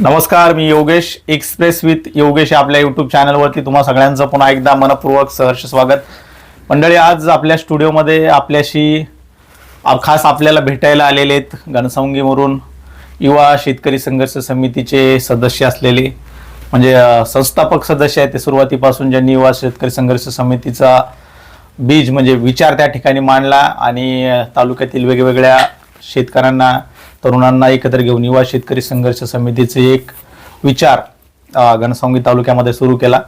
नमस्कार मी Yogesh express with Yogesh आपल्या युट्यूब चॅनलवरती तुम्हा सगळ्यांचं पुन्हा एकदा मनपूर्वक सहर्ष स्वागत. मंडळी आज आपल्या स्टुडिओमध्ये आपल्याशी खास आपल्याला भेटायला आलेले आहेत घनसंगीवरून युवा शेतकरी संघर्ष समितीचे सदस्य असलेले म्हणजे संस्थापक सदस्य आहेत ते सुरुवातीपासून ज्यांनी युवा शेतकरी संघर्ष समितीचा बीज म्हणजे विचार त्या ठिकाणी मांडला आणि तालुक्यातील वेगवेगळ्या शेतकऱ्यांना तरुणांना एकत्र घेऊन युवा शेतकरी संघर्ष समितीचे एक विचार घनसावंगी घनसंगी तालुक्यामध्ये सुरू केला.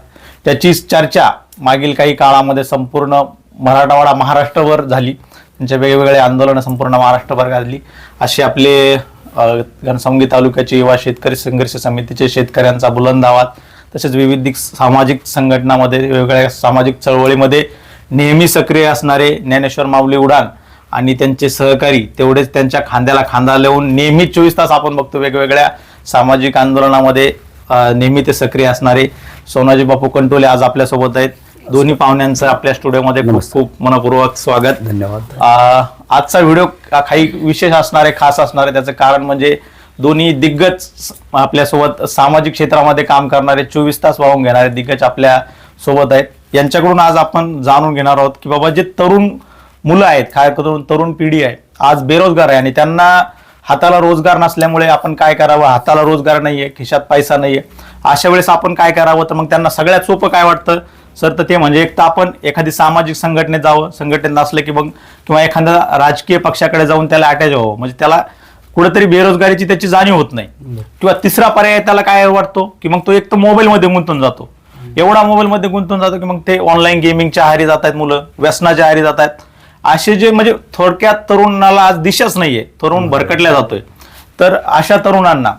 त्याची चर्चा मागील काही काळामध्ये संपूर्ण मराठवाडा महाराष्ट्रभर झाली. त्यांच्या वेगवेगळे आंदोलनं संपूर्ण महाराष्ट्रभर झाली असे आपले घनसावंगी घनसंगी तालुक्याचे युवा शेतकरी संघर्ष समितीचे शेतकऱ्यांचा बुलंद आवाज तसेच विविध सामाजिक संघटनामध्ये वेगवेगळ्या सामाजिक चळवळीमध्ये नेहमी सक्रिय असणारे ज्ञानेश्वर माऊली उडान आणि त्यांचे सहकारी तेवढेच त्यांच्या खांद्याला खांदा लावून नेहमी चोवीस तास आपण बघतो वेगवेगळ्या सामाजिक आंदोलनामध्ये नेहमी ते सक्रिय असणारे. सोनाजी बापू कंटोले आज आपल्यासोबत आहेत. दोन्ही पाहुण्यांचं आपल्या स्टुडिओमध्ये खूप खूप मनपूर्वक स्वागत. धन्यवाद. आजचा व्हिडिओ काही विशेष असणार आहे खास असणार आहे त्याचं कारण म्हणजे दोन्ही दिग्गज आपल्यासोबत सामाजिक क्षेत्रामध्ये काम करणारे चोवीस तास वाहून घेणारे दिग्गज आपल्यासोबत आहेत. यांच्याकडून आज आपण जाणून घेणार आहोत की बाबा जे तरुण मुलं आहेत काय करून तरुण पिढी आहे. आज बेरोजगार आहे आणि त्यांना हाताला रोजगार नसल्यामुळे आपण काय करावं? हाताला रोजगार नाहीये खिशात पैसा नाहीये. अशा वेळेस आपण काय करावं? तर मग त्यांना सगळ्यात सोपं काय वाटतं? सर तर ते म्हणजे एक तर आपण एखादी सामाजिक संघटनेत जावं. संघटनेत नसलं की मग किंवा एखाद्या राजकीय पक्षाकडे जाऊन त्याला अटॅच व्हावं. म्हणजे त्याला कुठेतरी बेरोजगारीची त्याची जाणीव होत नाही. किंवा तिसरा पर्याय त्याला काय वाटतो? की मग तो एक तर मोबाईलमध्ये गुंतून जातो. एवढा मोबाईलमध्ये गुंतून जातो की मग ते ऑनलाईन गेमिंगच्या आहारी जात आहेत मुलं व्यसनाच्या आहारी जात आहेत असे जे म्हणजे थोडक्यात तरुणाला आज दिशाच नाहीये. तरुण भरकटल्या जातोय. तर अशा तरुणांना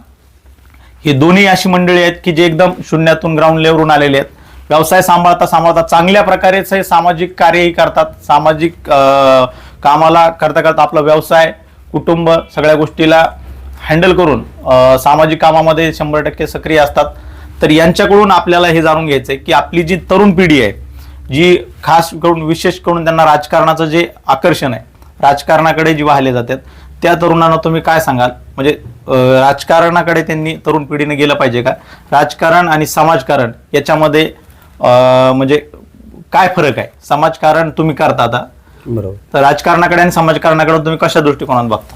ही दोन्ही अशी मंडळी आहेत की जे एकदम शून्यातून ग्राउंड लेवलवरून आलेले आहेत. व्यवसाय सांभाळता सांभाळता चांगल्या प्रकारेच हे सामाजिक कार्यही करतात. सामाजिक कामाला करता करता आपला व्यवसाय कुटुंब सगळ्या गोष्टीला हँडल करून सामाजिक कामामध्ये शंभर टक्के सक्रिय असतात. तर यांच्याकडून आपल्याला हे जाणून घ्यायचं आहे की आपली जी तरुण पिढी आहे जी खास करून विशेष करून त्यांना राजकारणाचं जे आकर्षण आहे राजकारणाकडे जी वाहिले जातात त्या तरुणांना तुम्ही काय सांगाल? म्हणजे राजकारणाकडे त्यांनी तरुण पिढीने गेलं पाहिजे का? राजकारण आणि समाजकारण याच्यामध्ये म्हणजे काय फरक आहे? समाजकारण तुम्ही करता आता. बरोबर. तर राजकारणाकडे आणि समाजकारणाकडे तुम्ही कशा दृष्टिकोनात बघता?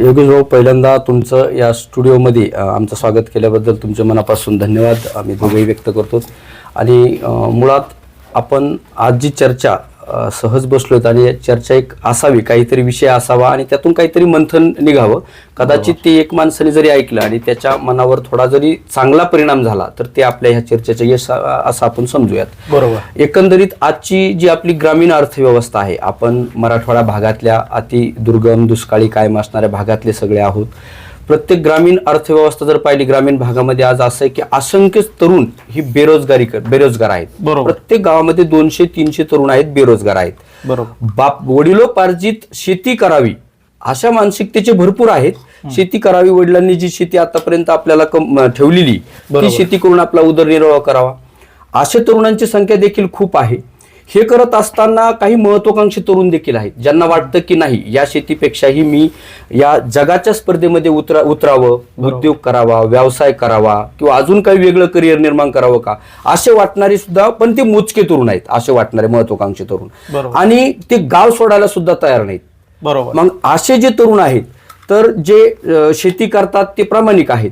योगेश भाऊ पहिल्यांदा तुमचं या स्टुडिओमध्ये आमचं स्वागत केल्याबद्दल तुमच्या मनापासून धन्यवाद. आम्ही दोघेही व्यक्त करतो आणि मुळात आपण आज जी चर्चा सहज बसलोत आणि चर्चा एक असावी काहीतरी विषय असावा आणि त्यातून काहीतरी मंथन निघावं. कदाचित ते एक माणसाने जरी ऐकलं आणि त्याच्या मनावर थोडा जरी चांगला परिणाम झाला तर ते आपल्या ह्या चर्चेचं यश असं आपण समजूयात. बरोबर. एकंदरीत आजची जी आपली ग्रामीण अर्थव्यवस्था आहे आपण मराठवाडा भागातल्या अति दुर्गम दुष्काळी कायम असणाऱ्या भागातले सगळे आहोत. प्रत्येक ग्रामीण अर्थव्यवस्था जर पाहिली ग्रामीण भागामध्ये आज असं आहे की असंख्य तरुण ही बेरोजगारी कर- बेरोजगार आहेत. बरोबर. प्रत्येक गावामध्ये दोनशे तीनशे तरुण आहेत बेरोजगार आहेत. बरोबर. बाप वडिलोपार्जित शेती करावी अशा मानसिकतेचे भरपूर आहेत. शेती करावी वडिलांनी जी शेती आतापर्यंत आपल्याला कम- ठेवलेली बरोबर. ती शेती करून आपला उदरनिर्वाह करावा. अशा तरुणांची संख्या देखील खूप आहे. हे करत असताना काही महत्वाकांक्षी तरुण देखील आहेत ज्यांना वाटतं की नाही या शेतीपेक्षाही मी या जगाच्या स्पर्धेमध्ये उतरा उतरावं उद्योग करावा व्यवसाय करावा किंवा अजून काही वेगळं करिअर निर्माण करावं का? असे वाटणारे सुद्धा पण ते मोजके तरुण आहेत असे वाटणारे महत्वाकांक्षी तरुण. आणि ते गाव सोडायला सुद्धा तयार नाहीत. बरोबर. मग असे जे तरुण आहेत तर जे शेती करतात ते प्रामाणिक आहेत.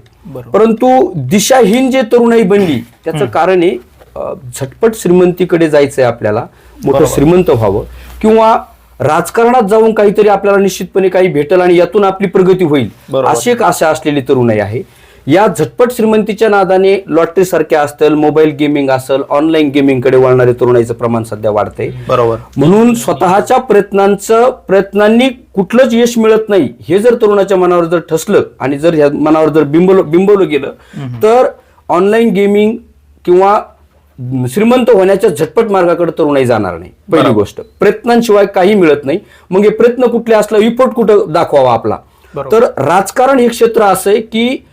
परंतु दिशाहीन जे तरुणाई बनली त्याचं कारण आहे झटपट श्रीमंतीकडे जायचंय आपल्याला मोठं. श्रीमंत व्हावं किंवा राजकारणात जाऊन काहीतरी आपल्याला निश्चितपणे काही भेटेल आणि यातून आपली प्रगती होईल. अशी एक आशा असलेली तरुणाई आहे या झटपट श्रीमंतीच्या नादाने लॉटरी सारख्या असतील मोबाईल गेमिंग असेल ऑनलाईन गेमिंगकडे वळणारे तरुणाईचं प्रमाण सध्या वाढतंय बरोबर म्हणून स्वतःच्या प्रयत्नांचं प्रयत्नांनी कुठलंच यश मिळत नाही हे जर तरुणाच्या मनावर जर ठसलं आणि जर ह्या मनावर जर बिंबवलं बिंबवलं गेलं तर ऑनलाईन गेमिंग किंवा श्रीमंत होण्याच्या झटपट मार्गाकडे तरुणाई जाणार नाही पहिली. गोष्ट. प्रयत्नांशिवाय काही मिळत नाही. मग हे प्रयत्न कुठले असला रिपोर्ट कुठं दाखवावा आपला. तर राजकारण हे क्षेत्र असं आहे की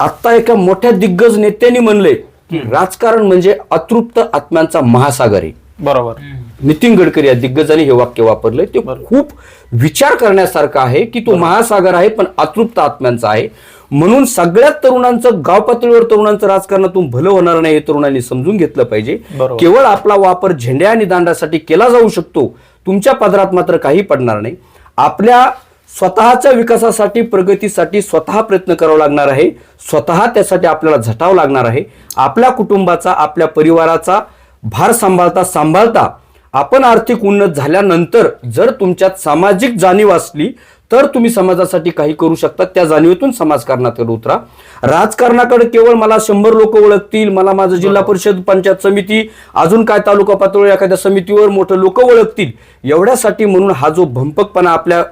आता एका मोठ्या दिग्गज नेत्यांनी म्हणलंय की राजकारण म्हणजे अतृप्त आत्म्यांचा महासागर आहे. बरोबर. नितीन गडकरी या दिग्गजांनी हे वाक्य वापरलंय. ते खूप विचार करण्यासारखं आहे की तो महासागर आहे पण अतृप्त आत्म्यांचा आहे. म्हणून सगळ्यात तरुणांचं गाव पातळीवर तरुणांचं राजकारणातून भलं होणार नाही हे तरुणांनी समजून घेतलं पाहिजे. केवळ आपला वापर झेंड्या आणि दांडासाठी केला जाऊ शकतो तुमच्या पदरात मात्र काही पडणार नाही. आपल्या स्वतःच्या विकासासाठी प्रगतीसाठी स्वतः प्रयत्न करावा लागणार आहे. स्वतः त्यासाठी आपल्याला झटावं लागणार आहे. आपल्या कुटुंबाचा आपल्या परिवाराचा भार सांभाळता सांभाळता आपण आर्थिक उन्नत झाल्यानंतर जर तुमच्यात सामाजिक जाणीव असली तर तुम्ही समाजासाठी काही करू शकता. त्या जाणीवेतून समाजकारणाकडे उतरा. राजकारणाकडे केवळ मला शंभर लोक ओळखतील मला माझं जिल्हा परिषद पंचायत समिती अजून काय तालुका पातळीवर एखाद्या समितीवर मोठं लोक ओळखतील एवढ्यासाठी म्हणून हा जो भंपकपणा आपल्या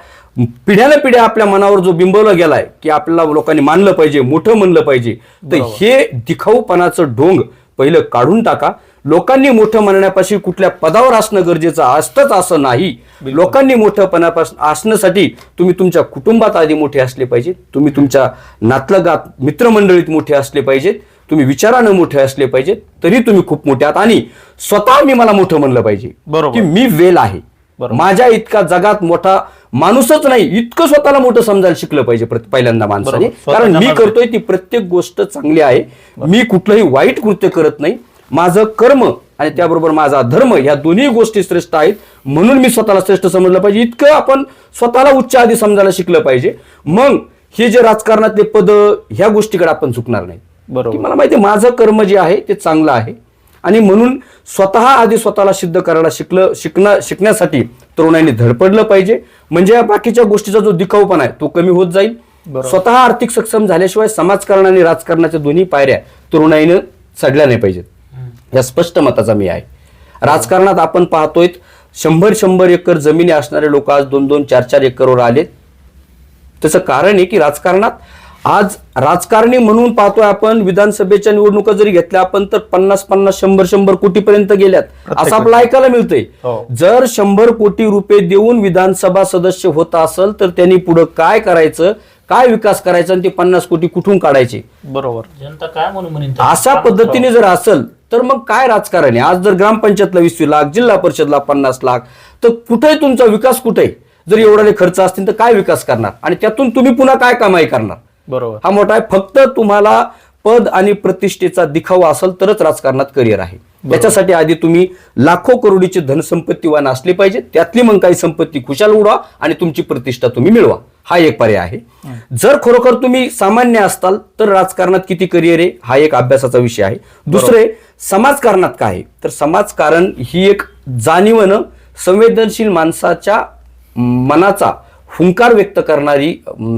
पिढ्याला पिढ्या आपल्या मनावर जो बिंबवला गेलाय की आपल्याला लोकांनी मानलं पाहिजे मोठं म्हणलं पाहिजे तर हे दिखाऊपणाचं ढोंग पहिलं काढून टाका. लोकांनी मोठं म्हणण्यापासून कुठल्या पदावर असणं गरजेचं असतंच असं नाही. लोकांनी मोठंपणापासून असण्यासाठी तुम्ही तुमच्या कुटुंबात आधी मोठे असले पाहिजेत तुम्ही तुमच्या नातलगात मित्रमंडळीत मोठे असले पाहिजेत तुम्ही विचारानं मोठे असले पाहिजेत तरी तुम्ही खूप मोठे आहात. आणि स्वतः मी मला मोठं म्हणलं पाहिजे बरोबर. की मी वेल आहे. माझ्या इतका जगात मोठा माणूसच नाही. इतकं स्वतःला मोठं समजायला शिकलं पाहिजे पहिल्यांदा माणसाने. कारण मी करतोय ती प्रत्येक गोष्ट चांगली आहे. मी कुठलंही वाईट कृत्य करत नाही. माझं कर्म आणि त्याबरोबर माझा धर्म या दोन्ही गोष्टी श्रेष्ठ आहेत. म्हणून मी स्वतःला श्रेष्ठ समजलं पाहिजे. इतकं आपण स्वतःला उच्च आधी समजायला शिकलं पाहिजे. मग हे जे राजकारणातले पद ह्या गोष्टीकडे आपण चुकणार नाही. बरोबर. की मला माहिती आहे, माझं कर्म जे आहे ते चांगलं आहे. आणि म्हणून स्वतः आधी स्वतःला सिद्ध करायला शिकलं शिकणं शिकण्यासाठी तरुणांनी धडपडलं पाहिजे. म्हणजे या बाकीच्या गोष्टीचा जो दिखाऊपणा आहे तो कमी होत जाईल. स्वतः आर्थिक सक्षम झाल्याशिवाय समाजकारण आणि राजकारणाच्या दोन्ही पायऱ्या तरुणाईनं चढल्या नाही पाहिजेत. या स्पष्ट मताचा मी आहे. राजकारणात आपण पाहतोय शंभर शंभर एकर जमिनी असणारे लोक आज दोन दोन चार चार एकरवर आलेत. त्याचं कारण आहे की राजकारणात आज राजकारणी म्हणून पाहतोय आपण विधानसभेच्या निवडणुका जरी घेतल्या आपण तर पन्नास पन्नास शंभर शंभर कोटीपर्यंत गेल्यात. असं आपलं ऐकायला मिळतंय. हो. जर शंभर कोटी रुपये देऊन विधानसभा सदस्य होत असेल तर त्यांनी पुढे काय करायचं काय विकास करायचा आणि ते पन्नास कोटी कुठून काढायचे? बरोबर. जनता काय म्हणून म्हणेन? अशा पद्धतीने जर असेल तर मग काय राजकारण आहे? आज जर ग्रामपंचायतला वीस लाख जिल्हा परिषदला पन्नास लाख तर कुठे तुमचा विकास कुठे? जर एवढाले खर्च असतील तर काय विकास करणार? आणि त्यातून तुम्ही पुन्हा काय कमाई करणार? बरोबर. हा मोठा आहे. फक्त तुम्हाला पद आणि प्रतिष्ठेचा दिखावा असेल तरच राजकारणात करिअर आहे. त्याच्यासाठी आधी तुम्ही लाखो करोडीची धनसंपत्तीवान असली पाहिजे. त्यातली मग काही संपत्ती खुशाल उडवा आणि तुमची प्रतिष्ठा तुम्ही मिळवा. हा एक पर्याय आहे. जर खरोखर तुम्ही सामान्य असताल तर राजकारणात किती करिअर आहे? हा एक अभ्यासाचा विषय आहे. दुसरे समाजकारणात काय? आहे तर समाजकारण ही एक जाणीवनं संवेदनशील माणसाच्या मनाचा हुंकार व्यक्त करणारी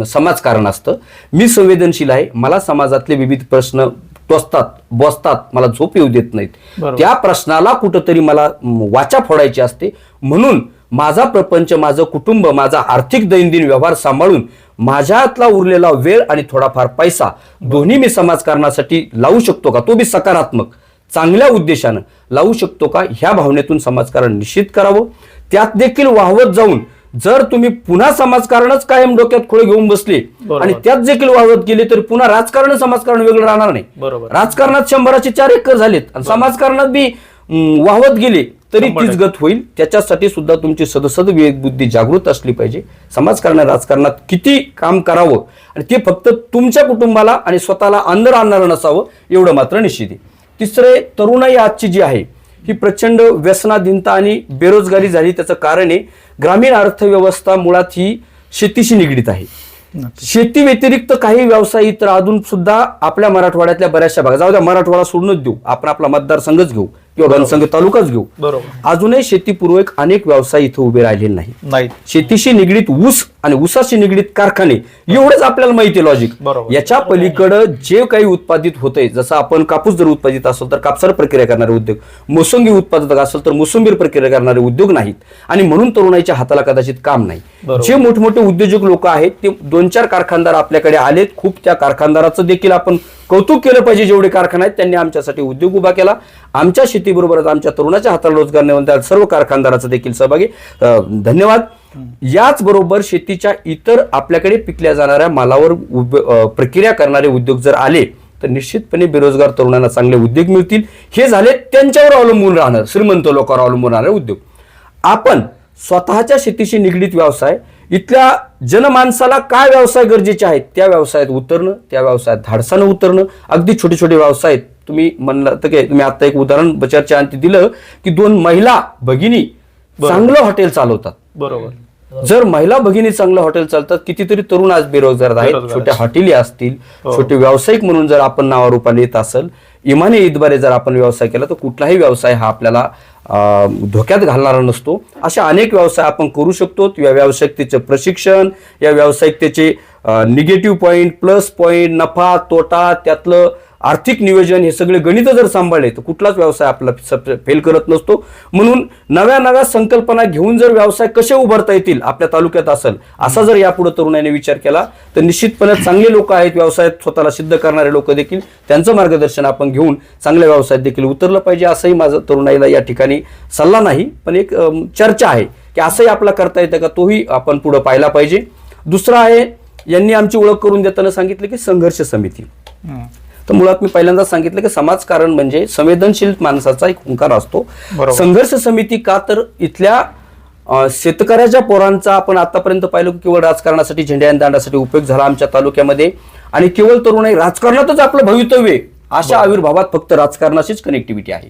समाजकारण असतं. मी संवेदनशील आहे. मला समाजातले विविध प्रश्न टोचतात बसतात मला झोप येऊ देत नाहीत. त्या प्रश्नाला कुठंतरी मला वाचा फोडायची असते. म्हणून माझा प्रपंच माझं कुटुंब माझा आर्थिक दैनंदिन व्यवहार सांभाळून माझ्यातला उरलेला वेळ आणि थोडाफार पैसा दोन्ही मी समाजकारणासाठी लावू शकतो का? तो बी सकारात्मक. चांगल्या उद्देशानं लावू शकतो का? ह्या भावनेतून समाजकारण निश्चित करावं. त्यात देखील वाहवत जाऊन जर तुम्ही पुन्हा समाजकारणच कायम डोक्यात खोळे घेऊन बसले. आणि त्यात देखील वाहवत गेले तर पुन्हा राजकारण समाजकारण वेगळं राहणार नाही. बरोबर. राजकारणात शंभराचे चार एकर झालेत आणि समाजकारणात बी वाहवत गेले तरी तीच. गत होईल. त्याच्यासाठी सुद्धा तुमची सदसद विवेक बुद्धी जागृत असली पाहिजे. समाजकारण राजकारणात किती काम करावं? आणि ते फक्त तुमच्या कुटुंबाला आणि स्वतःला अंदर आणणारं नसावं एवढं मात्र निश्चित आहे. तिसरे तरुणाई आजची जी आहे ही प्रचंड व्यसनाधीनता आणि बेरोजगारी झाली. त्याचं कारण आहे ग्रामीण अर्थव्यवस्था मुळात ही शेतीशी निगडीत आहे. शेती व्यतिरिक्त काही व्यवसाय इतर अजून सुद्धा आपल्या मराठवाड्यातल्या बऱ्याचशा भागात. जाऊ द्या मराठवाडा सोडूनच देऊ. आपण आपला मतदारसंघच घेऊ. किंवा घनसंघ तालुकाच घेऊ. बरोबर. अजूनही शेतीपूर्वक अनेक व्यवसाय इथं उभे राहिलेले नाही नाही शेतीशी निगडीत ऊस आणि ऊसाशी निगडीत कारखाने एवढंच आपल्याला माहिती लॉजिक बरोबर. याच्या पलीकडं जे काही उत्पादित होतंय जसं आपण कापूस जर उत्पादित असेल तर कापसार प्रक्रिया करणारे उद्योग. मोसंबी उत्पादक असेल तर मोसंबीर प्रक्रिया करणारे उद्योग नाहीत. आणि म्हणून तरुणाईच्या हाताला कदाचित काम नाही. बरोबर. जे मोठमोठे उद्योजक लोक आहेत ते दोन चार कारखानदार आपल्याकडे आलेत. खूप त्या कारखानदाराचं देखील आपण कौतुक केलं पाहिजे जेवढे कारखाने आहेत त्यांनी आमच्यासाठी उद्योग उभा केला. आमच्या शेतीबरोबरच आमच्या तरुणाच्या हाताला रोजगार निर्माण त्या सर्व कारखानदाराचं देखील सहभागी. धन्यवाद. याच बरोबर शेतीच्या इतर आपल्याकडे पिकल्या जाणाऱ्या मालावर उभ- प्रक्रिया करणारे उद्योग जर आले तर निश्चितपणे बेरोजगार तरुणांना चांगले उद्योग मिळतील. हे झाले त्यांच्यावर अवलंबून राहणार श्रीमंत लोकांवर अवलंबून राहणारे उद्योग. आपण स्वतःच्या शेतीशी निगडीत व्यवसाय इथल्या जनमानसाला काय व्यवसाय गरजेचे आहेत? त्या व्यवसायात उतरणं त्या व्यवसायात धाडसानं उतरणं. अगदी छोटे छोटे व्यवसाय आहेत. तुम्ही म्हणलं तर काय तुम्ही आता एक उदाहरण चर्चा अंती दिलं की दोन महिला भगिनी चांगलं हॉटेल चालवतात. बरोबर. जर महिला भगिनी चांगलं हॉटेल चालतात कितीतरी तरुण आज बेरोजगार आहेत. छोट्या हॉटेली असतील हो. छोटे व्यावसायिक म्हणून जर आपण नावारूपाला येत असेल इमानी ईदद्वारे जर आपण व्यवसाय केला तर कुठलाही व्यवसाय हा आपल्याला धोक्यात घालणारा नसतो. अशा अनेक व्यवसाय आपण करू शकतो. या व्यावसायिकतेचे प्रशिक्षण या व्यावसायिकतेचे निगेटिव्ह पॉईंट प्लस पॉईंट नफा तोटा त्यातलं आर्थिक नियोजन हे सगळे गणित जर सांभाळले तर कुठलाच व्यवसाय आपला फेल करत नसतो. म्हणून नव्या नव्या संकल्पना घेऊन जर व्यवसाय कसे उभारता येतील आपल्या तालुक्यात असेल असा जर यापुढे तरुणाने विचार केला तर निश्चितपणे चांगले लोक आहेत व्यवसायात स्वतःला सिद्ध करणारे लोक देखील त्यांचं मार्गदर्शन आपण घेऊन चांगल्या व्यवसायात देखील उतरलं पाहिजे असंही माझं तरुणाईला या ठिकाणी सल्ला नाही पण एक चर्चा आहे की असंही आपला करता येतं का तोही आपण पुढं पाहिला पाहिजे. दुसरा आहे यांनी आमची ओळख करून देताना सांगितलं की संघर्ष समिती. तर मुळात मी पहिल्यांदा सांगितलं की समाजकारण म्हणजे संवेदनशील माणसाचा एक हुंकार असतो. संघर्ष समिती का तर इथल्या शेतकऱ्याच्या पोरांचा आपण आतापर्यंत पाहिलं की केवळ राजकारणासाठी झेंड्या आणि दांडासाठी उपयोग झाला आमच्या तालुक्यामध्ये आणि केवळ तरुणाई राजकारणातच आपलं भवितव्य. अशा आविर्भावात फक्त राजकारणाशीच कनेक्टिव्हिटी आहे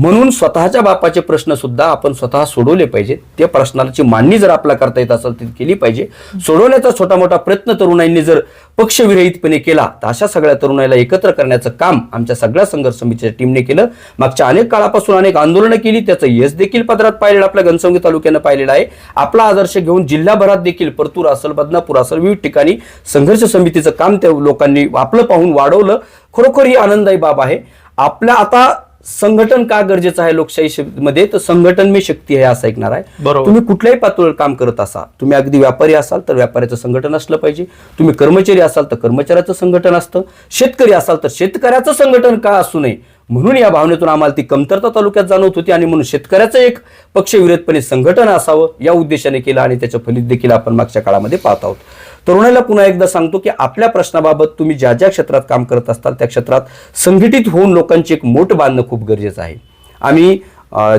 म्हणून स्वतःच्या बापाचे प्रश्न सुद्धा आपण स्वतः सोडवले पाहिजेत. त्या प्रश्नाची मांडणी जर आपला करता येत असेल तर केली पाहिजे. सोडवण्याचा छोटा मोठा प्रयत्न तरुणाईंनी जर पक्षविरहितपणे केला तर अशा सगळ्या तरुणाईला एकत्र करण्याचं काम आमच्या सगळ्या संघर्ष समितीच्या टीमने केलं. मागच्या अनेक काळापासून अनेक आंदोलनं केली त्याचं यश देखील पदरात पाहिलेलं आपल्या घनसंगी तालुक्यानं पाहिलेलं आहे. आपला आदर्श घेऊन जिल्हाभरात देखील परतूर असेल बदनापूर असेल विविध ठिकाणी संघर्ष समितीचं काम त्या लोकांनी आपलं पाहून वाढवलं. खरोखर ही आनंददायी बाब आहे. आपल्या आता संघटन का गरजेचं आहे लोकशाही मध्ये? तर संघटन मी शक्ती आहे असं ऐकणार आहे. तुम्ही कुठल्याही पातळीवर काम करत असाल तुम्ही अगदी व्यापारी असाल तर व्यापाऱ्याचं संघटन असलं पाहिजे. तुम्ही कर्मचारी असाल तर कर्मचाऱ्याचं संघटन असतं. शेतकरी असाल तर शेतकऱ्याचं संघटन का असू नये? म्हणून या भावनेतून आम्हाला ती कमतरता तालुक्यात जाणवत होती आणि म्हणून शेतकऱ्याचं एक पक्षविरोधपणे संघटन असावं या उद्देशाने केलं आणि त्याचं फलित देखील आपण मागच्या काळामध्ये पाहत आहोत. तरुणाईला पुन्हा एकदा सांगतो की आपल्या प्रश्नाबाबत तुम्ही ज्या ज्या क्षेत्रात काम करत असताल त्या क्षेत्रात संघटित होऊन लोकांची एक मोठ बांधणं खूप गरजेचं आहे. आम्ही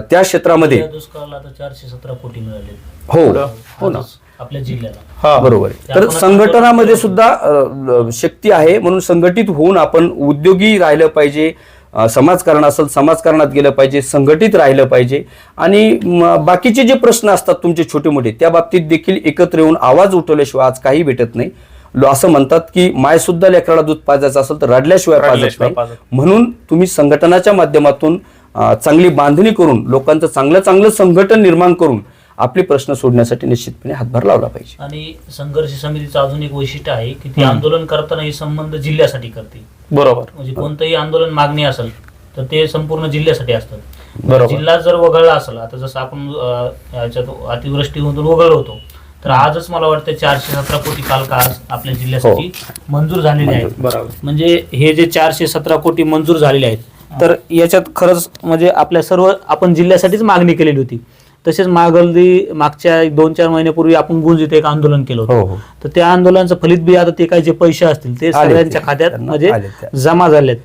त्या क्षेत्रामध्ये या दुष्काळाला आता चारशे सतरा कोटी मिळाले हो. हो ना. आपल्या जिल्ह्याला. हा. बरोबर तर संघटनामध्ये सुद्धा शक्ती आहे म्हणून संघटित होऊन आपण उद्योगी राहिलं पाहिजे. समाजकारण असेल समाजकारणात गेलं पाहिजे संघटित राहिलं पाहिजे. आणि बाकीचे जे प्रश्न असतात तुमचे छोटे मोठे त्या बाबतीत देखील एकत्र येऊन आवाज उठवल्याशिवाय आज काही भेटत नाही. लो- असं म्हणतात की माय सुद्धा लेकराला दूध पाजायचं असेल तर रडल्याशिवाय पाजत नाही. म्हणून तुम्ही संघटनाच्या माध्यमातून चांगली बांधणी करून लोकांचं चांगलं चांगलं संघटन निर्माण करून आपले प्रश्न सोडण्यासाठी निश्चितपणे हातभार लावला पाहिजे. आणि संघर्ष समितीचं अजून एक वैशिष्ट्य आहे की ती आंदोलन करताना हे संबंध जिल्ह्यासाठी करते बरोबर. म्हणजे कोणतंही आंदोलन मागणी असेल तर ते संपूर्ण जिल्ह्यासाठी असतात बरोबर. जिल्हा जर वगळला असेल आता जसं आपण अं, याच्यात अतिवृष्टीमधून वगळलो होतो तर आजच मला वाटतं चारशे सतरा कोटी काल का आज आपल्या जिल्ह्यासाठी मंजूर झालेले आहेत. बरोबर. म्हणजे हे जे चारशे सतरा कोटी मंजूर झालेले आहेत तर याच्यात खरंच म्हणजे आपल्या सर्व आपण जिल्ह्यासाठीच मागणी केलेली होती. तसेच मागल्दी मागच्या दोन चार महिन्यापूर्वी आपण गुंज इथे एक आंदोलन केलं हो, होतं हो. तर त्या आंदोलनाचं फलित बी आता ते काही जे पैसे असतील ते सगळ्यांच्या. खात्यात म्हणजे. जमा झालेत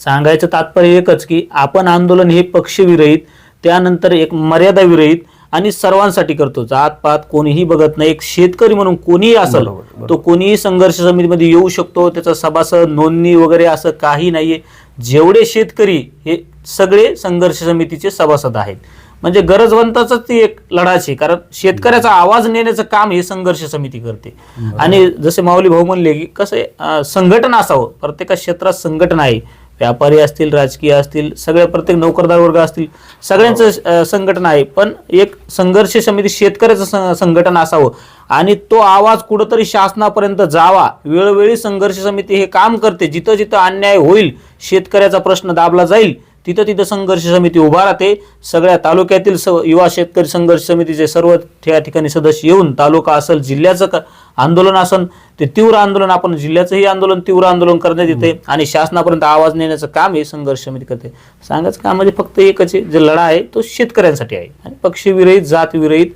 सांगायचं तात्पर्य एकच की आपण आंदोलन हे पक्षविरहित त्यानंतर एक मर्यादा विरहित आणि सर्वांसाठी करतो जात पात कोणीही बघत नाही एक शेतकरी म्हणून कोणीही असेल. तो कोणीही संघर्ष समितीमध्ये येऊ शकतो त्याचा सभासद नोंदणी वगैरे असं काही नाहीये जेवढे शेतकरी हे सगळे संघर्ष समितीचे सभासद आहेत म्हणजे गरजवंताच ती एक लढाची कारण शेतकऱ्याचा आवाज नेण्याचं काम हे संघर्ष समिती करते. आणि जसे माऊली भाऊ म्हणले की कसं आहे, संघटन असावं. प्रत्येक क्षेत्रात संघटन आहे. व्यापारी असतील राजकीय असतील सगळे प्रत्येक नोकरदार वर्ग असतील सगळ्यांचं संघटन आहे. पण एक संघर्ष समिती शेतकऱ्याचं संघटन असावं. आणि तो आवाज कुठंतरी शासनापर्यंत जावा. वेळोवेळी संघर्ष समिती हे काम करते. जिथं जिथं अन्याय होईल शेतकऱ्याचा प्रश्न दाबला जाईल तिथं तिथं संघर्ष समिती उभा राहते. सगळ्या तालुक्यातील स युवा शेतकरी संघर्ष समितीचे सर्व त्या ठिकाणी सदस्य येऊन तालुका असेल जिल्ह्याचं क- आंदोलन असेल ते तीव्र आंदोलन आपण जिल्ह्याचंही आंदोलन तीव्र आंदोलन करण्यात येते आणि शासनापर्यंत आवाज नेण्याचं काम हे संघर्ष समिती करते. सांगायचं काम म्हणजे फक्त एकच जे लढा आहे तो शेतकऱ्यांसाठी आहे. आणि पक्षविरहित जातविरहित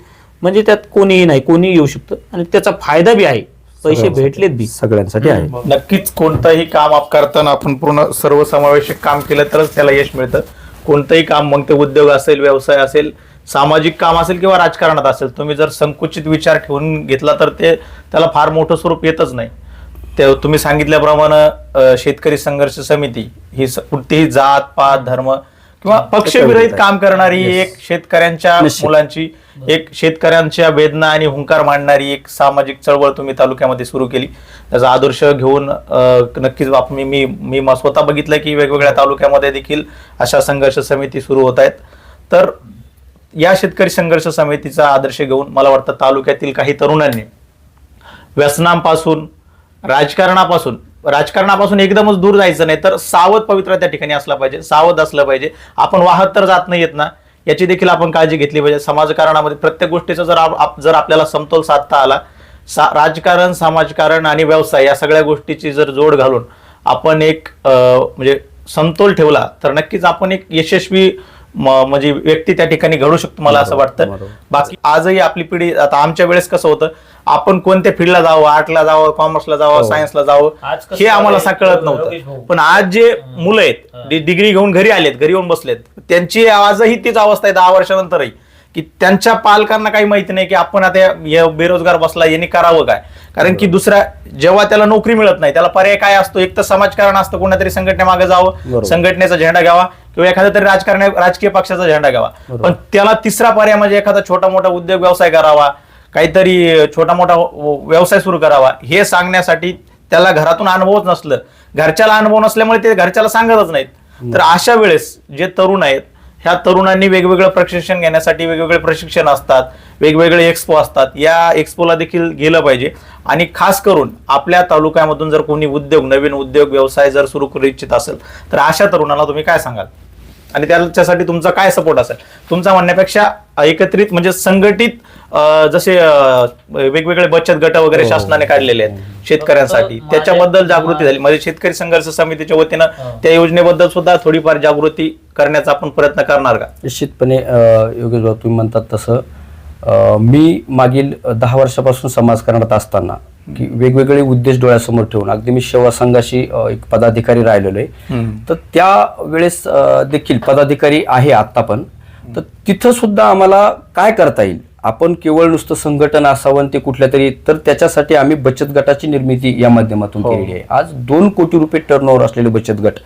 म्हणजे त्यात कोणीही नाही कोणीही येऊ शकतं आणि त्याचा फायदा बी आहे. पैसे भेटलेत बी. सगळ्यांसाठी आहे. नक्कीच कोणतंही काम आप करताना आपण पूर्ण सर्वसमावेशक काम केलं तरच त्याला यश मिळतं. कोणतंही काम मग ते उद्योग असेल व्यवसाय असेल सामाजिक काम असेल किंवा राजकारणात असेल तुम्ही जर संकुचित विचार ठेवून घेतला तर ते त्याला फार मोठं स्वरूप येतच नाही. ते तुम्ही सांगितल्याप्रमाणे शेतकरी संघर्ष समिती ही कुठलीही जात पात धर्म किंवा पक्षविरहित काम करणारी एक शेतकऱ्यांच्या. मुलांची एक शेतकऱ्यांच्या वेदना आणि हुंकार मांडणारी एक सामाजिक चळवळ तुम्ही तालुक्यामध्ये सुरू केली. त्याचा आदर्श घेऊन नक्कीच मी मी म- स्वतः बघितलं की वेगवेगळ्या तालुक्यामध्ये देखील अशा संघर्ष समिती सुरू होत आहेत. तर या शेतकरी संघर्ष समितीचा आदर्श घेऊन मला वाटतं तालुक्यातील काही तरुणांनी व्यसनांपासून राजकारणापासून राजकारणापासून एकदमच दूर जायचं नाही तर सावध पवित्र त्या ठिकाणी असला पाहिजे सावध असलं पाहिजे. आपण वाहत तर जात नाही येत ना याची देखील आपण काळजी घेतली पाहिजे. समाजकारणामध्ये प्रत्येक गोष्टीचा जर आप- जर आपल्याला समतोल साधता आला सा राजकारण समाजकारण आणि व्यवसाय या सगळ्या गोष्टीची जर जोड घालून आपण एक म्हणजे समतोल ठेवला तर नक्कीच आपण एक यशस्वी म्हणजे व्यक्ती त्या ठिकाणी घडू शकतो मला असं वाटतं. बाकी आजही आपली पिढी आता आमच्या वेळेस कसं होतं आपण कोणत्या फील्डला जावं आर्टला जावं कॉमर्सला जावं हो. सायन्सला जावं आज कसं हे आम्हाला कळत नव्हतं. पण आज जे मुलं आहेत डिग्री घेऊन घरी आलेत घरी येऊन बसलेत त्यांची आजही तीच अवस्था आहे दहा वर्षानंतरही की त्यांच्या पालकांना काही माहिती नाही की आपण आता बेरोजगार बसला यांनी करावं काय? कारण की दुसऱ्या जेव्हा त्याला नोकरी मिळत नाही त्याला पर्याय काय असतो? एक तर समाजकारण असतं तरी संघटनेमागे जावं. संघटनेचा झेंडा घ्यावा किंवा एखाद्या तरी राजकारण राजकीय पक्षाचा झेंडा घ्यावा. पण त्याला तिसरा पर्याय म्हणजे एखादा छोटा मोठा उद्योग व्यवसाय करावा काहीतरी छोटा मोठा व्यवसाय सुरू करावा हे सांगण्यासाठी त्याला घरातून अनुभवच नसलं. घरच्याला अनुभव नसल्यामुळे ते घरच्याला सांगतच नाहीत. तर अशा वेळेस जे तरुण आहेत ह्या तरुणांनी वेगवेगळं प्रशिक्षण घेण्यासाठी वेगवेगळे प्रशिक्षण असतात वेगवेगळे एक्सपो असतात. या एक्सपोला देखील गेलं पाहिजे. आणि खास करून आपल्या तालुक्यामधून जर कोणी उद्योग नवीन उद्योग व्यवसाय जर सुरू करू इच्छित असेल तर अशा तरुणाला तुम्ही काय सांगाल? आणि त्याच्यासाठी तुमचा काय सपोर्ट असेल? तुमचा म्हणण्यापेक्षा एकत्रित म्हणजे संघटित जसे वेगवेगळे बचत गट वगैरे हो, हो. शासनाने काढलेले आहेत शेतकऱ्यांसाठी. त्याच्याबद्दल जागृती झाली. म्हणजे शेतकरी संघर्ष समितीच्या वतीनं त्या योजनेबद्दल सुद्धा थोडीफार जागृती करण्याचा आपण प्रयत्न करणार का? निश्चितपणे योगेश भाऊ तुम्ही म्हणतात तसं. मी मागील दहा वर्षापासून समाजकारणात असताना की वेगवेगळे उद्देश डोळ्यासमोर ठेवून. अगदी मी सेवा संघाशी अ, एक पदाधिकारी राहिलेलो आहे. तर त्या वेळेस देखील पदाधिकारी आहे आत्ता पण. तर तिथं सुद्धा आम्हाला काय करता येईल? आपण केवळ नुसतं संघटन असावं ते कुठल्या तरी तर त्याच्यासाठी आम्ही बचत गटाची निर्मिती या माध्यमातून हो. केलेली आहे. आज दोन कोटी रुपये टर्न असलेले बचत गट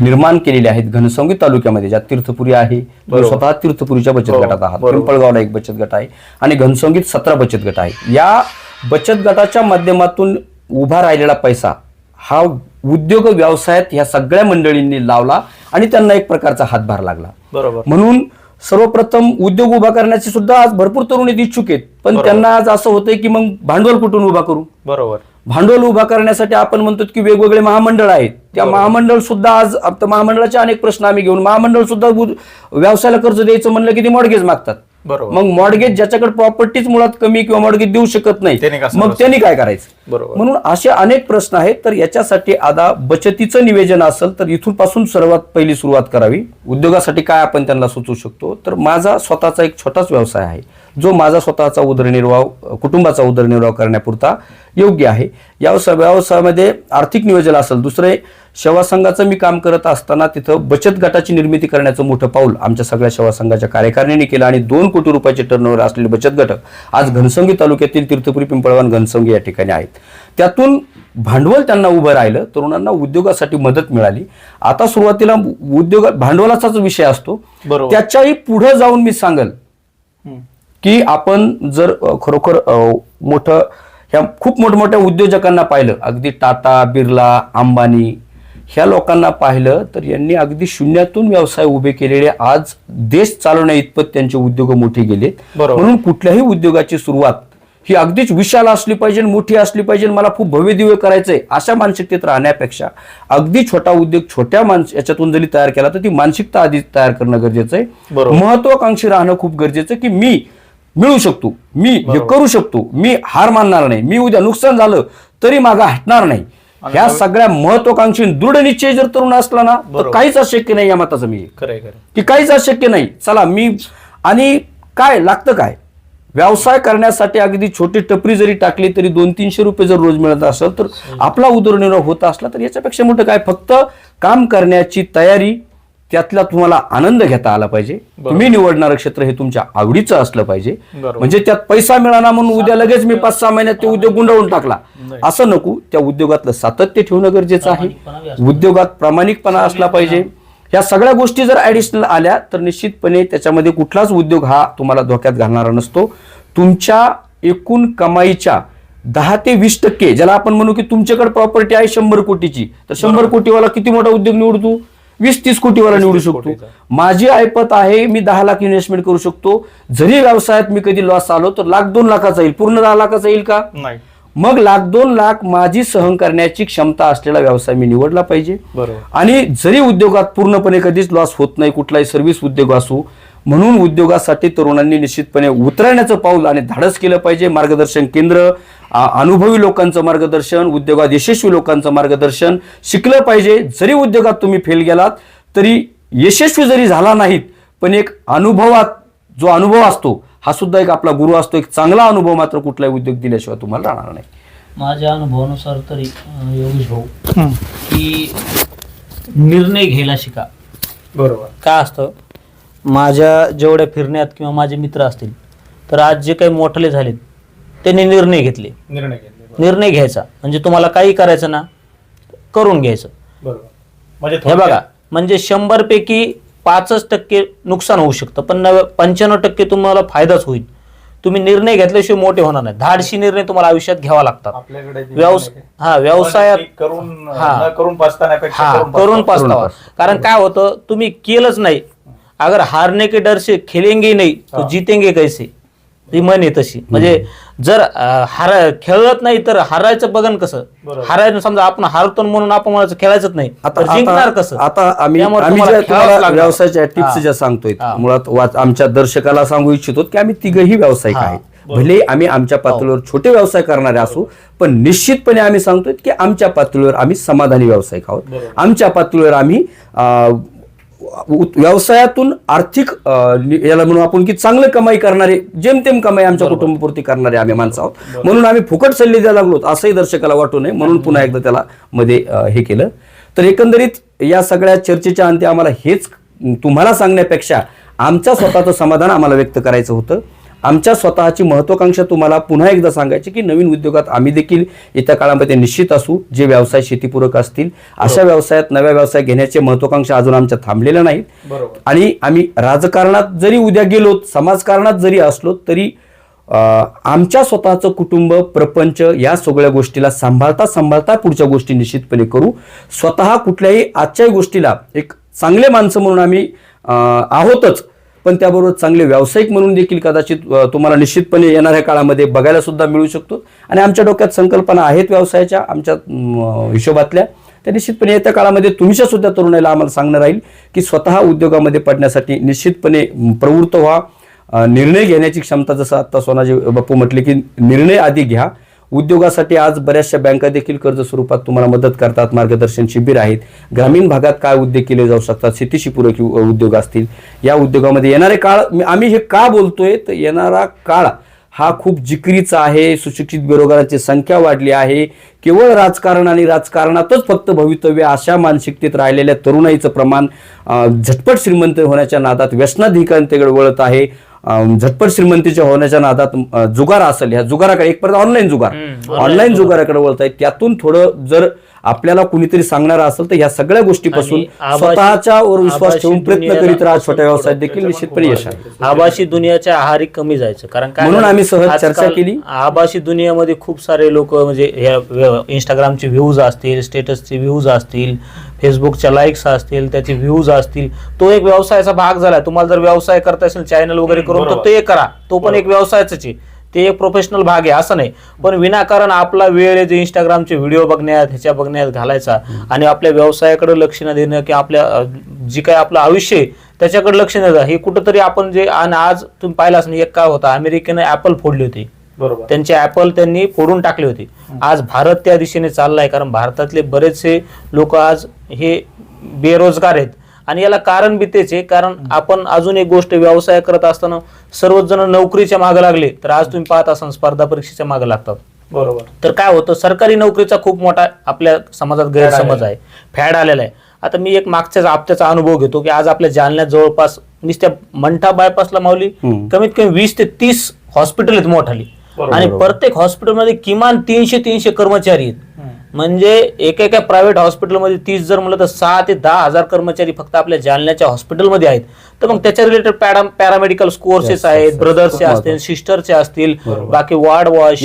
निर्माण केलेले आहेत घनसंगी तालुक्यामध्ये ज्यात तीर्थपुरी आहे. स्वतः तीर्थपुरीच्या बचत हो, गटात आहात. पिंपळगावला एक बचत गट आहे आणि घनसंगीत सतरा बचत गट आहे. या बचत गटाच्या माध्यमातून उभा राहिलेला पैसा हा उद्योग व्यवसायात ह्या सगळ्या मंडळींनी लावला आणि त्यांना एक प्रकारचा हातभार लागला. बरोबर. म्हणून सर्वप्रथम उद्योग उभा करण्याचे सुद्धा आज भरपूर तरुण आहेत इच्छुक आहेत. पण. त्यांना आज असं होतंय की मग भांडवल कुठून उभा करू? बरोबर. भांडवल उभा करण्यासाठी आपण म्हणतो की वेगवेगळे महामंडळ आहेत. त्या. महामंडळ सुद्धा आज आता महामंडळाचे अनेक प्रश्न आम्ही घेऊन महामंडळ सुद्धा व्यवसायाला कर्ज द्यायचं म्हणलं की ते मॉडगेज मागतात. मग मॉडगेज ज्याच्याकडे प्रॉपर्टीच मुळात कमी किंवा मॉडगेज देऊ शकत नाही मग? त्यांनी काय करायचं? बरोबर. म्हणून असे अनेक प्रश्न आहेत तर याच्यासाठी आता बचतीचं निवेदन असेल तर इथून पासून सर्वात पहिली सुरुवात करावी. उद्योगासाठी काय आपण त्यांना सुचवू शकतो? तर माझा स्वतःचा एक छोटाच व्यवसाय आहे. जो माझा स्वतःचा उदरनिर्वाह कुटुंबाचा उदरनिर्वाह करण्यापुरता योग्य आहे. या व्यवसाय- व्यवसायामध्ये आर्थिक नियोजन असेल दुसरे सेवा संघाचं मी काम करत असताना तिथं बचत गटाची निर्मिती करण्याचं मोठं पाऊल आमच्या सगळ्या सेवा संघाच्या कार्यकारिणीने केलं आणि दोन कोटी रुपयाचे टर्नओव्हर असलेले बचत गट आज घनसंगी तालुक्यातील तीर्थपुरी पिंपळवान घनसंगी या ठिकाणी आहेत त्यातून भांडवल त्यांना उभं राहिलं तरुणांना उद्योगासाठी मदत मिळाली आता सुरुवातीला उद्योग भांडवलाचाच विषय असतो. त्याच्याही पुढे जाऊन मी सांगल. की आपण जर खरोखर मोठं ह्या खूप मोठमोठ्या उद्योजकांना पाहिलं अगदी टाटा बिर्ला अंबानी ह्या लोकांना पाहिलं तर यांनी अगदी शून्यातून व्यवसाय उभे केलेले आज देश चालवण्या इतपत त्यांचे उद्योग मोठे गेले बरोबर. म्हणून कुठल्याही उद्योगाची सुरुवात ही अगदीच विशाल असली पाहिजे मोठी असली पाहिजे मला खूप भव्य दिव्य करायचंय अशा मानसिकतेत राहण्यापेक्षा अगदी छोटा उद्योग छोट्या माणस याच्यातून जरी तयार केला तर ती मानसिकता आधी तयार करणं गरजेचं आहे. महत्वाकांक्षी राहणं खूप गरजेचं की मी मिळू शकतो मी हे करू शकतो मी हार मानणार नाही मी उद्या नुकसान झालं तरी मागा हटणार नाही ह्या सगळ्या महत्वाकांक्षी दृढ निश्चय जर तरुण असला ना तर. काहीच अशक्य नाही या मताचं मी. खरंय की काहीच अशक्य नाही. चला मी आणि काय लागतं काय? व्यवसाय करण्यासाठी अगदी छोटी टपरी जरी टाकली तरी दोन तीनशे रुपये जर रोज मिळत असेल तर आपला उदरनिर्वाह होत असला तर याच्यापेक्षा मोठं काय? फक्त काम करण्याची तयारी त्यातला तुम्हाला आनंद घेता आला पाहिजे. तुम्ही निवडणारं क्षेत्र हे तुमच्या आवडीचं असलं पाहिजे. म्हणजे त्यात पैसा मिळाला म्हणून उद्या लगेच मी पाच सहा महिन्यात ते उद्योग गुंडवून टाकला. असं नको. त्या उद्योगातलं सातत्य ठेवणं गरजेचं आहे. उद्योगात प्रामाणिकपणा असला पाहिजे. ह्या सगळ्या गोष्टी जर ऍडिशनल आल्या तर निश्चितपणे त्याच्यामध्ये कुठलाच उद्योग हा तुम्हाला धोक्यात घालणारा नसतो. तुमच्या एकूण कमाईच्या दहा ते वीस टक्के ज्याला आपण म्हणू की तुमच्याकडे प्रॉपर्टी आहे शंभर कोटीची तर शंभर कोटीवाला किती मोठा उद्योग निवडतो वीस तीस कोटीवाला निवडू शकतो. माझी ऐपत आहे मी दहा लाख इन्व्हेस्टमेंट करू शकतो. जरी व्यवसायात मी कधी लॉस आलो तर लाख दोन लाखाचा येईल. पूर्ण दहा लाखाचा येईल का? नाही. मग लाख दोन लाख माझी सहन करण्याची क्षमता असलेला व्यवसाय मी निवडला पाहिजे. बरोबर. आणि जरी उद्योगात पूर्णपणे कधीच लॉस होत नाही कुठलाही सर्व्हिस उद्योग असो म्हणून उद्योगासाठी तरुणांनी निश्चितपणे उतरण्याचं पाऊल आणि धाडस केलं पाहिजे. मार्गदर्शन केंद्र आ- अनुभवी लोकांचं मार्गदर्शन उद्योगात यशस्वी लोकांचं मार्गदर्शन शिकलं पाहिजे. जरी उद्योगात तुम्ही फेल गेलात तरी यशस्वी जरी झाला नाहीत पण एक अनुभवात जो अनुभव असतो हा सुद्धा एक आपला गुरु असतो. एक चांगला अनुभव मात्र कुठलाही उद्योग दिल्याशिवाय तुम्हाला राहणार नाही. माझ्या अनुभवानुसार तरी योगेश भाऊ की निर्णय घ्यायला शिका. बरोबर. काय असतं? माझ्या जेवढ्या फिरण्यात किंवा माझे मित्र असतील तर आज जे काही मोठले झालेत त्यांनी निर्णय घेतले. निर्णय घेतले निर्णय घ्यायचा. म्हणजे तुम्हाला काही करायचं ना करून घ्यायचं. बरोबर. म्हणजे हे बघा म्हणजे शंभर पैकी पाचच टक्के नुकसान होऊ शकतं पण नव्या पंच्याण्णव टक्के तुम्हाला फायदाच होईल. तुम्ही निर्णय घेतल्याशिवाय मोठे होणार नाही. धाडशी निर्णय तुम्हाला आयुष्यात घ्यावा लागतात. आपल्याकडे जे व्यवस निर्णय आहे, हा व्यवसायात ते करून हा. न करून हा करून. पस्तावा कारण काय होतं तुम्ही केलंच नाही अगर हारने के डर से खेलेंगे नहीं तो हा. जीतेंगे कैसे ही म्हण आहे तशी म्हणजे जर हार खेळत नाही तर हारायचं बघन कसं. हारायचं समजा आपण हारतो म्हणून आपण म्हणायचं खेळायचंच नाही आता तर जिंकणार कसं आता आम्ही त्यामुळे आम्ही तुम्हाला ज्या खेळावंच तुम्हाला लागणार. व्यवसायाच्या टिप्स हा. ज्या सांगतोय हा. मुळात वाच- आमच्या दर्शकाला सांगू इच्छितो की आम्ही तिघही व्यावसायिक हा. आहेत भले आम्ही आमच्या पातळीवर छोटे व्यवसाय करणारे असू पण निश्चितपणे आम्ही सांगतोय की आमच्या पातळीवर आम्ही समाधानी व्यावसायिक आहोत. आमच्या पातळीवर आम्ही अं, व्यवसायातून आर्थिक याला म्हणून आपण की चांगलं कमाई करणारे जेमतेम कमाई आमच्या कुटुंबपूर्ती करणारे आम्ही माणसं आहोत. म्हणून आम्ही फुकट सल्ले द्यायला लागलो असंही दर्शकाला वाटू नये. म्हणून पुन्हा एकदा त्याला मध्ये हे केलं. तर एकंदरीत या सगळ्या चर्चेच्या अंती आम्हाला हेच तुम्हाला सांगण्यापेक्षा आमच्या स्वतःचं समाधान आम्हाला व्यक्त करायचं होतं. आमच्या स्वतःची महत्वाकांक्षा तुम्हाला पुन्हा एकदा सांगायची की नवीन उद्योगात आम्ही देखील येत्या काळामध्ये निश्चित असू जे व्यवसाय शेतीपूरक असतील अशा व्यवसायात नव्या व्यवसाय घेण्याचे महत्वाकांक्षा अजून आमच्या थांबलेल्या नाहीत. आणि आम्ही राजकारणात जरी उद्या गेलो समाजकारणात जरी असलो तरी आमच्या स्वतःचं कुटुंब प्रपंच या सगळ्या गोष्टीला सांभाळता सांभाळता पुढच्या गोष्टी निश्चितपणे करू. स्वतः कुठल्याही आजच्याही गोष्टीला एक चांगले माणसं म्हणून आम्ही आहोतच. पण त्याबरोबर चांगले व्यावसायिक म्हणून देखील कदाचित तुम्हाला निश्चितपणे येणाऱ्या काळामध्ये बघायला सुद्धा मिळू शकतो. आणि आमच्या डोक्यात संकल्पना आहेत व्यवसायाच्या आमच्या हिशोबातल्या. त्या निश्चितपणे येत्या काळामध्ये तुमच्या सुद्धा तरुणाईला आम्हाला सांगणं राहील की स्वतः उद्योगामध्ये पडण्यासाठी निश्चितपणे प्रवृत्त व्हा. निर्णय घेण्याची क्षमता जसं आता सोनाजी बापू म्हटले की निर्णय आधी घ्या. उद्योगासाठी आज बऱ्याचशा बँका देखील कर्ज स्वरूपात तुम्हाला मदत करतात मार्गदर्शन शिबिर आहेत. ग्रामीण भागात काय उद्योग केले जाऊ शकतात? शेतीशी पूरक उद्योग असतील. या उद्योगामध्ये येणारे काळ आम्ही हे का बोलतोय? तर येणारा काळ हा खूप जिकरीचा आहे. सुशिक्षित बेरोजगारांची संख्या वाढली आहे. केवळ राजकारण आणि राजकारणातच फक्त भवितव्य अशा मानसिकतेत राहिलेल्या तरुणाईचं प्रमाण झटपट श्रीमंत होण्याच्या नादात व्यसनाधिकांतेकडे वळत आहे. झटपट श्रीमंतीच्या होण्याच्या नादात जुगार असेल ह्या जुगाराकडे एक परत ऑनलाईन जुगार. ऑनलाईन जुगाराकडे वळत आहे त्यातून थोडं जर आपल्याला कुणीतरी सांगणार असेल तर ह्या सगळ्या गोष्टीपासून स्वतःच्या वर विश्वास ठेवून प्रयत्न करीत राहा छोट्या व्यवसायात देखील निश्चितपणे यश आहे. आभासी दुनियाच्या आहारी कमी जायचं. कारण काय म्हणून? आम्ही सहज चर्चा केली. आभासी दुनियामध्ये खूप सारे लोक म्हणजे इंस्टाग्रामचे व्ह्यूज असतील स्टेटसचे व्ह्यूज असतील फेसबुकच्या लाईक्स असतील त्याचे व्ह्यूज असतील. तो एक व्यवसायाचा भाग झाला. तुम्हाला जर व्यवसाय करता असेल चॅनल वगैरे करून तर. ते करा. तो पण एक व्यवसायाच आहे. ते एक प्रोफेशनल भाग आहे असं नाही. पण विनाकारण आपला वेळ आहे जे इंस्टाग्रामचे व्हिडिओ बघण्यात ह्याच्या बघण्यात घालायचा. आणि आपल्या व्यवसायाकडे लक्ष न देणं किंवा आपल्या जी काय आपलं आयुष्य आहे त्याच्याकडे लक्ष न देणं हे कुठंतरी आपण जे आणि आज तुम्ही पाहिलं असेल एक काय होता अमेरिकेने ऍपल फोडली होती. बरोबर. त्यांचे ऍपल त्यांनी फोडून टाकले होते. आज भारत त्या दिशेने चाललाय कारण भारतातले बरेचसे लोक आज हे बेरोजगार आहेत. आणि याला कारण बी तेच आहे कारण आपण अजून एक गोष्ट व्यवसाय करत असताना सर्वच जण नोकरीच्या मागे लागले तर आज तुम्ही पाहत असाल स्पर्धा परीक्षेच्या मागे लागतात. बरोबर. तर काय होतं सरकारी नोकरीचा खूप मोठा आपल्या समाजात गैरसमज आहे. फॅड आलेला आहे. आता मी एक मागच्या हप्त्याचा अनुभव घेतो की आज आपल्या जालन्यात जवळपास नुसत्या मंठा बायपासला मावली. कमीत कमी वीस ते तीस हॉस्पिटल आहेत मोठाली. आणि प्रत्येक हॉस्पिटलमध्ये किमान तीनशे तीनशे कर्मचारी आहेत. म्हणजे एका एका प्रायव्हेट हॉस्पिटलमध्ये तीस जर म्हणलं तर सहा ते दहा हजार कर्मचारी फक्त आपल्या जालन्याच्या हॉस्पिटलमध्ये आहेत तर मग त्याच्या रिलेटेड पॅरामेडिकल कोर्सेस आहेत ब्रदर्सचे असतील. सिस्टरचे असतील. बाकी वार्ड वॉश.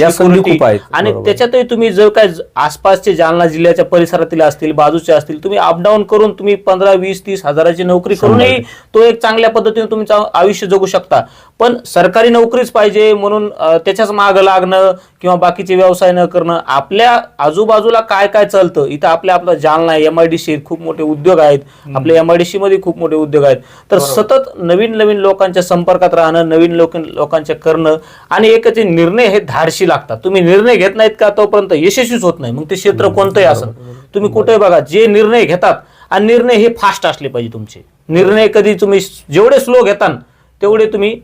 आणि. त्याच्यातही तुम्ही जर काय आसपासचे जालना जिल्ह्याच्या परिसरातील असतील बाजूचे असतील तुम्ही अपडाऊन करून तुम्ही पंधरा वीस तीस हजाराची नोकरी करूनही तो एक चांगल्या पद्धतीने तुमचं आयुष्य जगू शकता पण सरकारी नोकरीच पाहिजे म्हणून त्याच्याच मागं लागणं किंवा बाकीचे व्यवसाय न करणं आपल्या आजूबाजूला काय काय चालतं? इथं आपल्या आपला Jalna M I D C खूप मोठे उद्योग आहेत. आपल्या एम आय डी सी मध्ये खूप मोठे उद्योग आहेत. तर सतत नवीन नवीन लोकांच्या संपर्कात राहणं नवीन लोक लोकांच्या करणं आणि एक ते निर्णय हे धाडशी लागतात. तुम्ही निर्णय घेत नाहीत का तोपर्यंत यशस्वीच होत नाही. मग ते क्षेत्र कोणतंही असेल. तुम्ही कुठेही बघा जे निर्णय घेतात आणि निर्णय हे फास्ट असले पाहिजे तुमचे. निर्णय कधी तुम्ही जेवढे स्लो घेतान तेवढे तुम्ही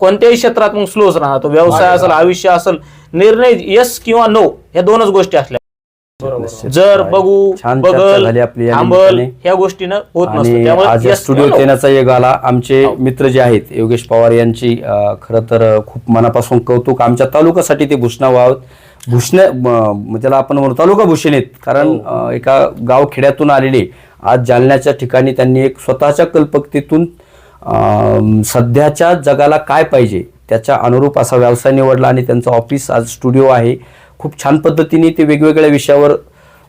कोणत्याही क्षेत्रात मग स्लोच राहणार. तो व्यवसाय असेल आयुष्य असेल निर्णय यस किंवा नो ह्या दोनच गोष्टी असल्या. जर बगू छान चर्चा बगल झाली आपली या थांबल निमित्ताने. ह्या गोष्टीनं होत आणि नसतं त्यामुळे आज या yes स्टुडिओ किंवा no. येण्याचा योग आला आमचे हो. मित्र जे आहेत योगेश पवार यांची अं, खरं तर अं, खूप मनापासून कौतुक आमच्या तालुक्यासाठी ते भूषणा व्हावं भूषण म- त्याला आपण म्हणू तालुका भूषण आहेत कारण हो. अं, एका गाव खेड्यातून आलेले आज जालन्याच्या ठिकाणी त्यांनी एक स्वतःच्या कल्पकतेतून अं, सध्याच्या जगाला काय पाहिजे त्याच्या अनुरूप असा व्यवसाय निवडला आणि त्यांचं ऑफिस आज स्टुडिओ आहे खूप छान पद्धतीने ते वेगवेगळ्या विषयावर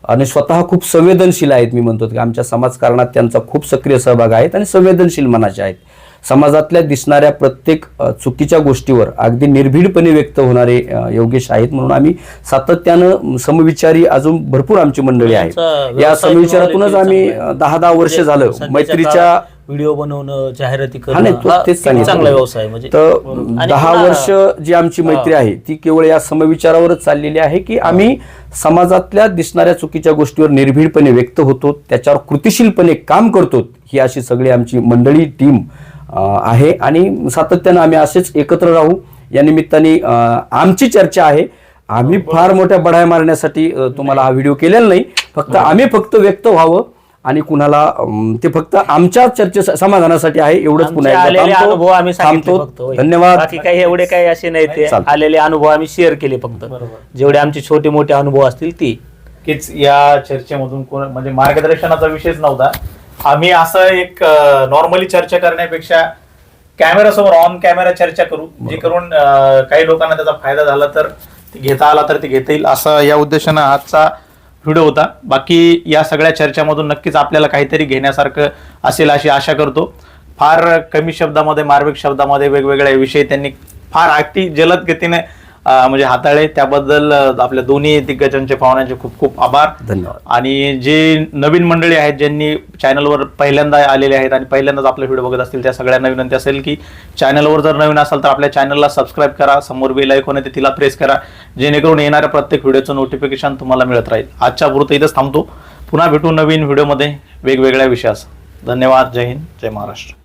आणि स्वतः खूप संवेदनशील आहेत मी म्हणतो की आमच्या समाजकारणात त्यांचा खूप सक्रिय सहभाग आहेत आणि संवेदनशील मनाचे आहेत. समाजातल्या दिसणाऱ्या प्रत्येक चुकीच्या गोष्टीवर अगदी निर्भीडपणे व्यक्त होणारे योगेश आहेत म्हणून आम्ही सातत्यानं समविचारी अजून भरपूर आमची मंडळी आहेत. या समविचारातूनच आम्ही. दहा दहा वर्ष म्हणजे झालं. मैत्रीच्या व्हिडिओ बनवणं जाहिराती हा नाही करणं तो हा तेच सांगितलं. चांगला व्यवसाय म्हणजे तर आणि दहा पुन्हा- वर्ष जी आमची मैत्री आहे ती केवळ या समविचारावरच चाललेली आहे की आम्ही समाजातल्या दिसणाऱ्या चुकीच्या गोष्टीवर निर्भीडपणे व्यक्त होतो त्याच्यावर कृतिशीलपणे काम करतो ही अशी सगळी आमची मंडळी टीम आहे. आणि सातत्यानं आम्ही असेच एकत्र राहू. या निमित्ताने अं, आमची चर्चा आहे. आम्ही फार मोठ्या बढाया मारण्यासाठी अं, तुम्हाला हा व्हिडिओ केलेला नाही. फक्त आम्ही फक्त व्यक्त व्हावं. आणि कुणाला ते फक्त आमच्या चर्चे समाधानासाठी आहे एवढंच पुन्हा आलेले. अनुभव आम्ही होय. धन्यवाद. बाकी काही एवढे काही असे नाही ते. आलेले अनुभव आम्ही शेअर केले फक्त. जेवढे आमचे छोटे मोठे अनुभव असतील ते. कीच या चर्चेमधून कोण म्हणजे मार्गदर्शनाचा विषयच नव्हता. आम्ही असं एक नॉर्मली चर्चा करण्यापेक्षा कॅमेरा समोर ऑन कॅमेरा चर्चा करू जे करून काही लोकांना त्याचा फायदा झाला तर ते घेता आला तर ते घेता येईल असं या उद्देशानं आजचा व्हिडिओ होता. बाकी या सगळ्या चर्चामधून नक्कीच आपल्याला काहीतरी घेण्यासारखं असेल अशी आशा करतो. फार कमी शब्दामध्ये मार्मिक शब्दामध्ये वेगवेगळे विषय त्यांनी फार अगदी जलद गतीने म्हणजे हाताळले. त्याबद्दल आपल्या दोन्ही दिग्गजांचे पाहुण्यांचे खूप खूप आभार. धन्यवाद. आणि जे नवीन मंडळी आहेत ज्यांनी चॅनलवर पहिल्यांदा आलेले आहेत आणि पहिल्यांदाच आपले व्हिडिओ बघत असतील त्या सगळ्यांना विनंती असेल की चॅनलवर जर नवीन असाल तर आपल्या चॅनलला सबस्क्राईब करा. समोर बेल ऐकून येते तिला प्रेस करा. जेणेकरून येणाऱ्या प्रत्येक व्हिडिओचं नोटिफिकेशन तुम्हाला मिळत राहील. आजच्या पुरतं इथंच थांबतो. पुन्हा भेटू नवीन व्हिडिओमध्ये वेगवेगळ्या विषयास. धन्यवाद. जय हिंद. जय महाराष्ट्र.